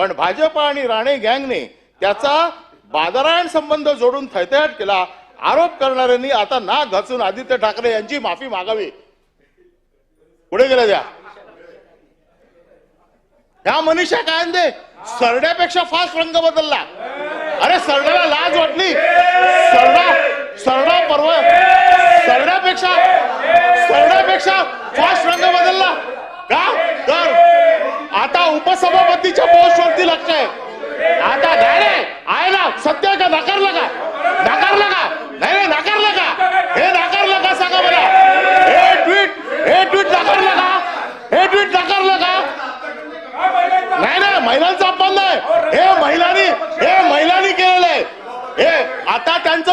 पण भाजप आणि राणे गँगने त्याचा बादरायण संबंध जोडून थैथयाट केला. आरोप करणाऱ्यांनी आता नाक घासून आदित्य ठाकरे यांची माफी मागावी. पुढे गेल्या द्या. ह्या मनीषा कायंदे सरड्यापेक्षा फास्ट रंग बदलला. अरे सरड्याला लाज वाट सरडा सरडा परवा सरड्यापेक्षा सरड्यापेक्षा फास्ट रंग बदलला का तर आता उपसभापतीच्या पोस्टवरती लक्ष आहे आता नाही नाही, आहे ना सत्य आहे का नाकारलं का नाकारलं का नाही नाही नाकारलं का हे नाकारलं का सांगा मला हे ट्विट हे ट्विट नाकारलं का हे ट्विट नाकारलं का नाही नाही महिलांचा अपमान नाही हे महिलांनी हे महिलांनी केलेलं आहे हे आता त्यांचं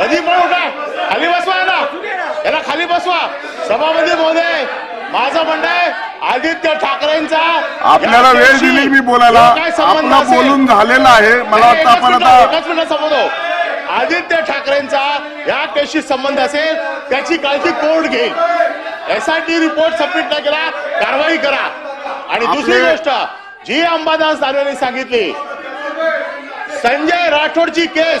कधी पण उठा खाली बसवा ना याला खाली बसवा. सभापती महोदय माझं म्हणणं आहे. आदित्य ठाकरेंचा. आपल्याला वेळ दिली मी बोलायला. काय संबंध आपला असेल, बोलून झालेला आहे. मला वाटतं एकच आपण मिनिटं, आता एकच मिनिट संबोधो आदित्य ठाकरेंचा या केसशी संबंध असेल त्याची काळजी कोर्ट घेईल? एसआयटी रिपोर्ट सबमिट नाही केला कारवाई करा. आणि दुसरी आपले- गोष्ट जी अंबादास दानवेने सांगितली संजय राठोडची केस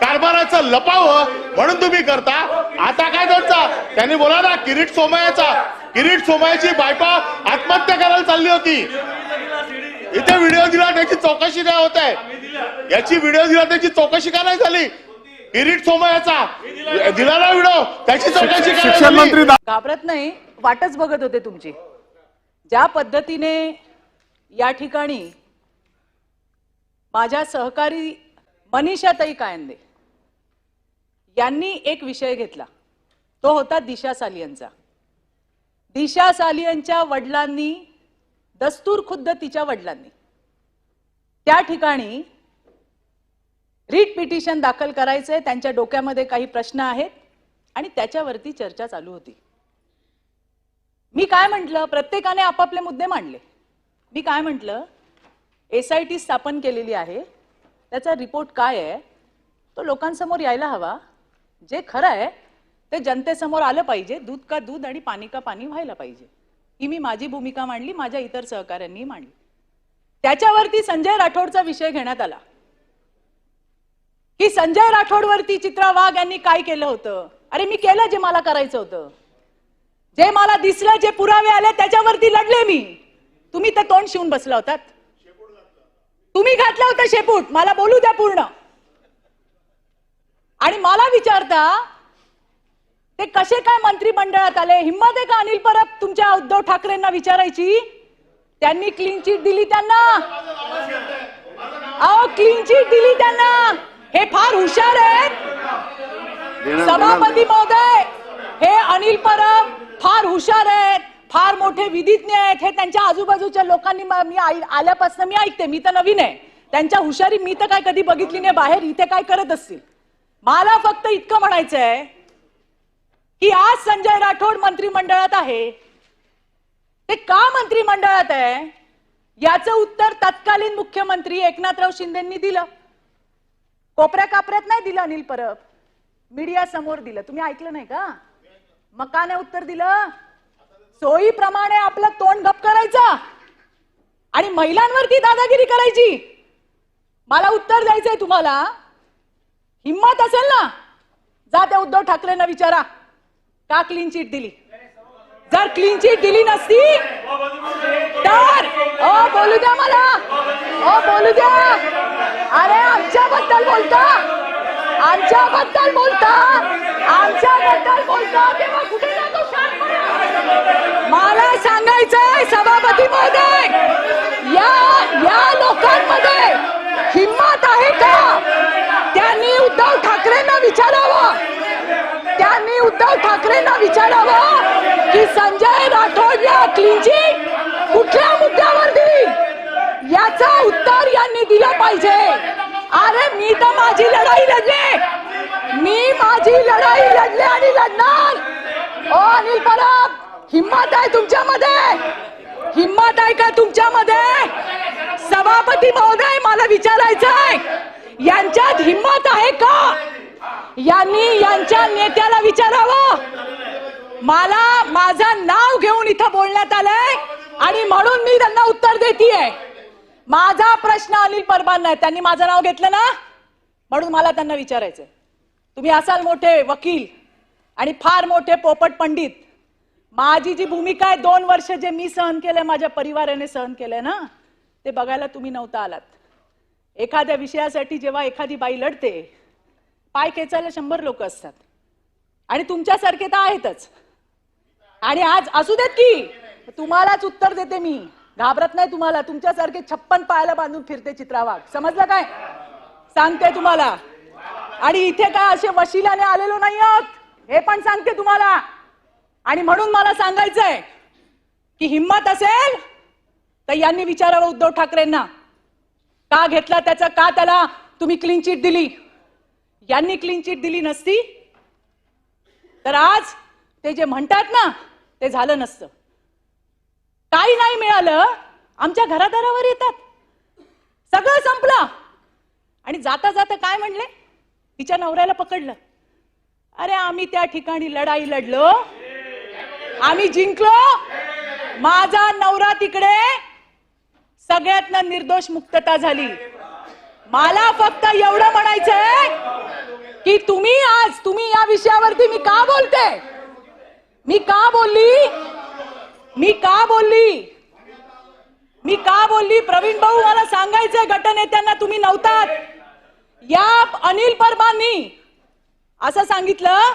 कारभाराचं लपावं म्हणून तुम्ही करता. आता काय त्यांचा त्यांनी बोला ना किरीट सोमयाचा किरीट सोमयाची बायको आत्महत्या करायला चालली होती. इथे व्हिडिओ दिला त्याची चौकशी नाही होत आहे. याची व्हिडिओ दिला त्याची चौकशी का नाही झाली? किरीट सोमयाचा दिला ना व्हिडिओ त्याची चौकशी शिक्षण? मंत्री घाबरत नाही वाटच बघत होते तुमची. ज्या पद्धतीने या ठिकाणी माझ्या सहकारी मनीषाताई कायंदे यांनी एक विषय घेतला. तो होता दिशा सालियनचा दिशा सालियनच्या वडिलांनी दस्तूर खुद्द तिच्या वडिलांनी. त्या ठिकाणी रीट पिटिशन दाखल करायचंय त्यांच्या डोक्यामध्ये काही प्रश्न आहेत आणि त्याच्यावरती चर्चा चालू होती. मी काय म्हटलं? प्रत्येकाने आपापले मुद्दे मांडले. मी काय म्हटलं? एस आय टी स्थापन केलेली आहे. त्याचा रिपोर्ट काय आहे? तो लोकांसमोर यायला हवा. जे खरं आहे ते जनतेसमोर आलं पाहिजे. दूध का दूध आणि पाणी का पाणी व्हायला पाहिजे. ही मी माझी भूमिका मांडली माझ्या इतर सहकाऱ्यांनी मांडली. त्याच्यावरती संजय राठोडचा विषय घेण्यात आला. की संजय राठोडवरती चित्रा वाघ यांनी काय केलं होतं? अरे मी केलं जे मला करायचं होतं. जे मला दिसलं जे पुरावे आले त्याच्यावरती लढले मी. तुम्ही ते तोंड शिवून बसला होतात. तुम्ही घातलं होतं शेपूट. मला बोलू द्या पूर्ण. आणि मला विचारता ते कसे काय मंत्रिमंडळात आले? हिंमत आहे का अनिल परब तुमच्या उद्धव ठाकरेंना विचारायची? त्यांनी क्लीन चिट दिली त्यांना. अहो क्लीन चिट दिली त्यांना. हे फार हुशार आहेत. सभापती महोदय हे अनिल परब फार हुशार आहेत. फार मोठे विधिज्ञ आहेत. हे त्यांच्या आजूबाजूच्या लोकांनी मी आल्यापासून मी ऐकते. मी तर नवीन आहे. त्यांच्या हुशारी मी तर काय कधी बघितली नाही. बाहेर इथे काय करत असतील? मला फक्त इतकं म्हणायचं आहे की आज संजय राठोड मंत्रिमंडळात आहे. ते का मंत्रिमंडळात आहे? याचं उत्तर तत्कालीन मुख्यमंत्री एकनाथराव शिंदेंनी दिलं. कोपऱ्या कापऱ्यात नाही दिलं अनिल परब. मीडिया समोर दिलं. तुम्ही ऐकलं नाही का? मग का नाही उत्तर दिलं. सोयीप्रमाणे आपलं तोंड गप करायचं. आणि महिलांवरती दादागिरी करायची. मला उत्तर द्यायचंय तुम्हाला. हिम्मत असेल ना? जा त्या उद्धव ठाकरेंना विचारा. का क्लीन चिट दिली? जर क्लीन चिट दिली नसती तर? ओ बोलू द्या मला. ओ बोलू द्या. अरे आमच्याबद्दल बोलता. आमच्याबद्दल बोलता. आमच्याबद्दल बोलता. तेव्हा कुठे जातो मला सांगायचंय सभापती महोदय. या या लोकांमध्ये हिंमत आहे का त्यांनी उद्धव ठाकरेंना विचारावं त्यांनी उद्धव ठाकरेंना विचारावं की संजय राठोडला क्लीन चिट कुठल्या मुद्द्यावर दिली याचा उत्तर यांनी दिलं पाहिजे. अरे मी तर माझी लढाई लढले. मी माझी लढाई लढले आणि लढणार. ओ अनिल परब हिम्मत आहे तुमच्यामध्ये? हिम्मत आहे का तुमच्यामध्ये? सभापती महोदय मला विचारायचंय. यांच्यात हिम्मत आहे का? यांनी यांच्या नेत्याला विचारावं. मला माझं नाव घेऊन इथं बोलण्यात आलंय आणि म्हणून मी त्यांना उत्तर देतीये. माझा प्रश्न अनिल परबांना आहे. त्यांनी माझं नाव घेतलं ना? म्हणून मला त्यांना विचारायचंय. तुम्ही असाल मोठे वकील आणि फार मोठे पोपट पंडित. माझी जी भूमिका आहे दोन वर्ष जे मी सहन केलंय माझ्या परिवाराने सहन केलंय ना? ते बघायला तुम्ही नव्हता आलात. एखाद्या विषयासाठी जेव्हा एखादी बाई लढते पाय खेचायला शंभर लोक असतात. आणि तुमच्यासारखे तर आहेतच. आणि आज असू देत की तुम्हालाच उत्तर देते मी. घाबरत नाही तुम्हाला. तुमच्यासारखे छप्पन पायाला बांधून फिरते चित्रावाग समजलं काय? सांगते तुम्हाला. आणि इथे काय असे वशिलाने आलेलो नाही आहोत हे पण सांगते तुम्हाला. आणि म्हणून मला सांगायचंय की हिंमत असेल तर यांनी विचारावं उद्धव ठाकरेंना. का घेतला त्याचा? का त्याला? तुम्ही क्लीन चिट दिली. यांनी क्लीन चिट दिली नसती तर आज ते जे म्हणतात ना ते झालं नसतं. काही नाही मिळालं आमच्या घरादारावर येतात. सगळं संपलं. आणि जाता जाता काय म्हणले? तिच्या नवऱ्याला पकडलं. अरे आम्ही त्या ठिकाणी लढाई लढलो. आम्ही जिंकलो. माझा नवरा तिकडे. सगळ्यातनं निर्दोष मुक्तता झाली. मला फक्त एवढं म्हणायचंय की तुम्ही आज तुम्ही या विषयावरती मी का बोलते? मी का बोलली? मी का बोलली? मी का बोलली? प्रवीण भाऊ मला सांगायचंय गटनेत्यांना तुम्ही नव्हतात. या अनिल परबांनी असं सांगितलं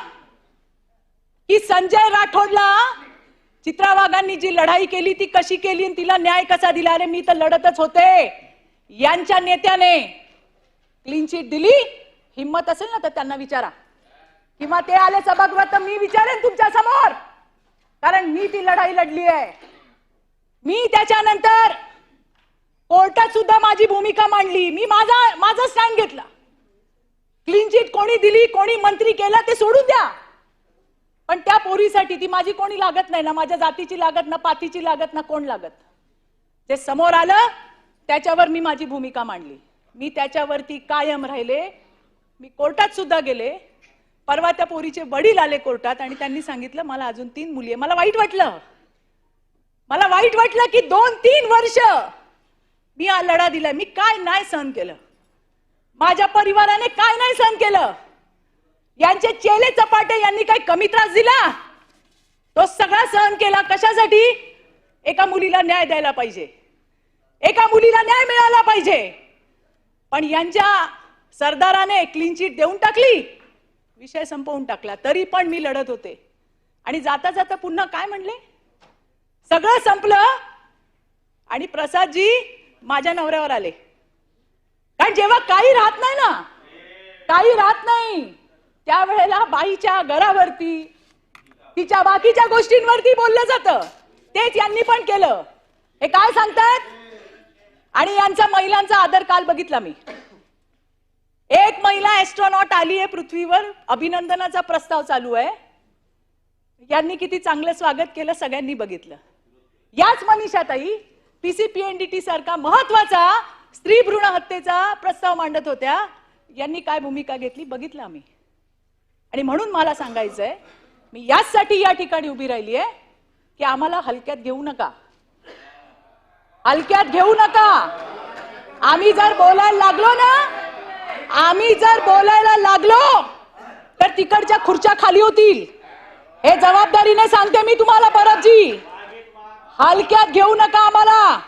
की संजय राठोडला चित्रा वाघांनी जी लढाई केली ती कशी केली आणि तिला न्याय कसा दिला? अरे मी तर लढतच होते. यांच्या नेत्याने क्लीन चिट दिली हिम्मत असेल ना तर त्यांना विचारा. किंवा ते आले सभागृहात तर मी विचारेन तुमच्यासमोर. कारण मी ती लढाई लढली आहे. मी त्याच्यानंतर कोर्टात सुद्धा माझी भूमिका मांडली. मी माझा माझा स्टँड घेतला. क्लीन चिट कोणी दिली कोणी मंत्री केलं ते सोडून द्या. पण त्या पोरीसाठी ती माझी कोणी लागत नाही ना माझ्या जातीची लागत ना पातीची लागत ना कोण लागत. जे समोर आलं त्याच्यावर मी माझी भूमिका मांडली. मी त्याच्यावरती कायम राहिले. मी कोर्टात सुद्धा गेले. परवा त्या पोरीचे वडील आले कोर्टात आणि त्यांनी सांगितलं मला अजून तीन मुली आहे मला वाईट वाटलं. मला वाईट वाटलं की दोन तीन वर्ष मी हा लढा दिलाय. मी काय नाही सहन केलं. माझ्या परिवाराने काय नाही सहन केलं. यांचे चेले चपाटे यांनी काही कमी त्रास दिला? तो सगळा सहन केला कशासाठी? एका मुलीला न्याय द्यायला पाहिजे. एका मुलीला न्याय मिळाला पाहिजे. पण यांच्या सरदाराने क्लीन चिट देऊन टाकली. विषय संपवून टाकला. तरी पण मी लढत होते. आणि जाता जाता पुन्हा काय म्हणले? सगळं संपलं आणि प्रसादजी माझ्या नवऱ्यावर आले. कारण जेव्हा काही राहत नाही ना काही राहत नाही त्यावेळेला बाईच्या घरावरती तिच्या बाकीच्या गोष्टींवरती बोललं जातं. तेच यांनी पण केलं. हे काय सांगतात? आणि यांचा महिलांचा आदर काल बघितला मी. एक महिला एस्ट्रॉनॉट आली आहे पृथ्वीवर. अभिनंदनाचा प्रस्ताव चालू आहे. यांनी किती चांगलं स्वागत केलं सगळ्यांनी बघितलं. याच मनीषाताई पीसीपीएनडीटी सारखा महत्त्वाचा स्त्री भ्रूण हत्येचा प्रस्ताव मांडत होत्या. यांनी काय भूमिका घेतली बघितलं आम्ही. आणि म्हणून मला सांगायचंय मी याचसाठी या ठिकाणी उभी राहिली आहे की आम्हाला हलक्यात घेऊ नका. हलक्यात घेऊ नका. आम्ही जर बोलायला लागलो ना आम्ही जर बोलायला लागलो तर तिकडच्या खुर्च्या खाली होतील. हे जबाबदारीने सांगते मी तुम्हाला परतजी. हलक्यात घेऊ नका आम्हाला.